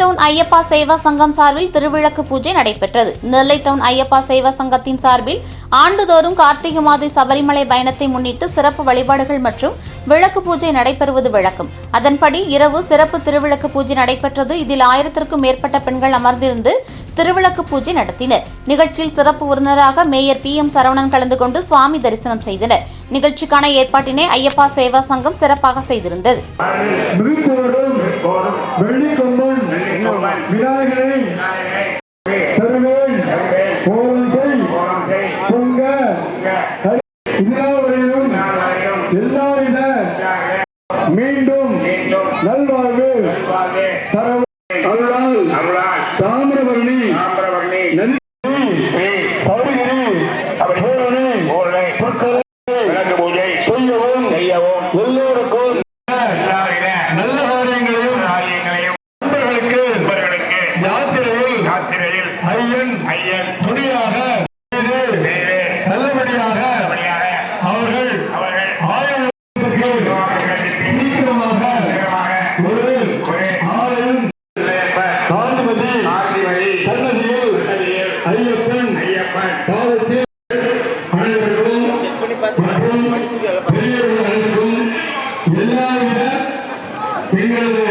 Down Ayyappa Seva சங்கம் சார்பில் திருவிளக்கு பூஜை நடைபெற்றது. நெல்லை டவுன் ஐயப்பா சேவா சங்கத்தின் சார்பில் ஆண்டுதோறும் கார்த்திகை மாத சபரிமலை பயணத்தை முன்னிட்டு சிறப்பு வழிபாடுகள் மற்றும் விளக்கு பூஜை நடைபெறுவது வழக்கம் அதன்படி இரவு சிறப்பு திருவிளக்கு பூஜை நடைபெற்றது. இதில் ஆயிரத்திற்கும் மேற்பட்ட பெண்கள் அமர்ந்திருந்து திருவிளக்கு பூஜை நடத்தினர். நிகழ்ச்சியில் சிறப்பு விருந்தினராக மேயர் பி எம் சரவணன் கலந்து கொண்டு சுவாமி தரிசனம் செய்தனர். நிகழ்ச்சிக்கான ஏற்பாட்டினை ஐயப்பா சேவா சங்கம் சிறப்பாக செய்திருந்தது. வெள்ளிக்கொம்பன் விநாயகரை தருவேன் கோலம் செய். பொங்க. இதனாவரையிலும் எல்லாவித மீண்டும் நல்வாழ்வு. தரவு. அருளால். தாமிரபரணி யாத்திரையில் ஐயன் துணியாக செய்து நல்லபடியாக அவர்கள் ஆயுதத்துக்கு சீக்கிரமாக ஒரு ஆலயம் காந்திமதி சன்னதியில் ஐயப்பன் பாதத்தில் அனைவருக்கும் மற்றும் பெரியவர்களுக்கும் எல்லாவித எங்களது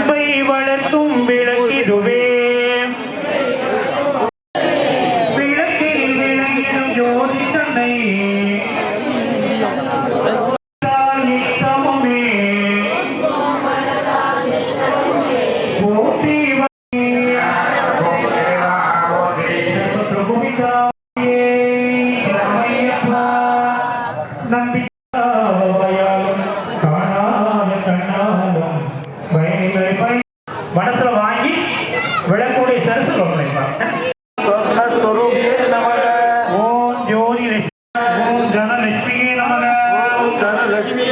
மனசுல வாங்கி விளக்குடைய தரிசனம் ஓம் ஜோதி ஓம் தனலட்சுமியே நமக. ஓம் தானிய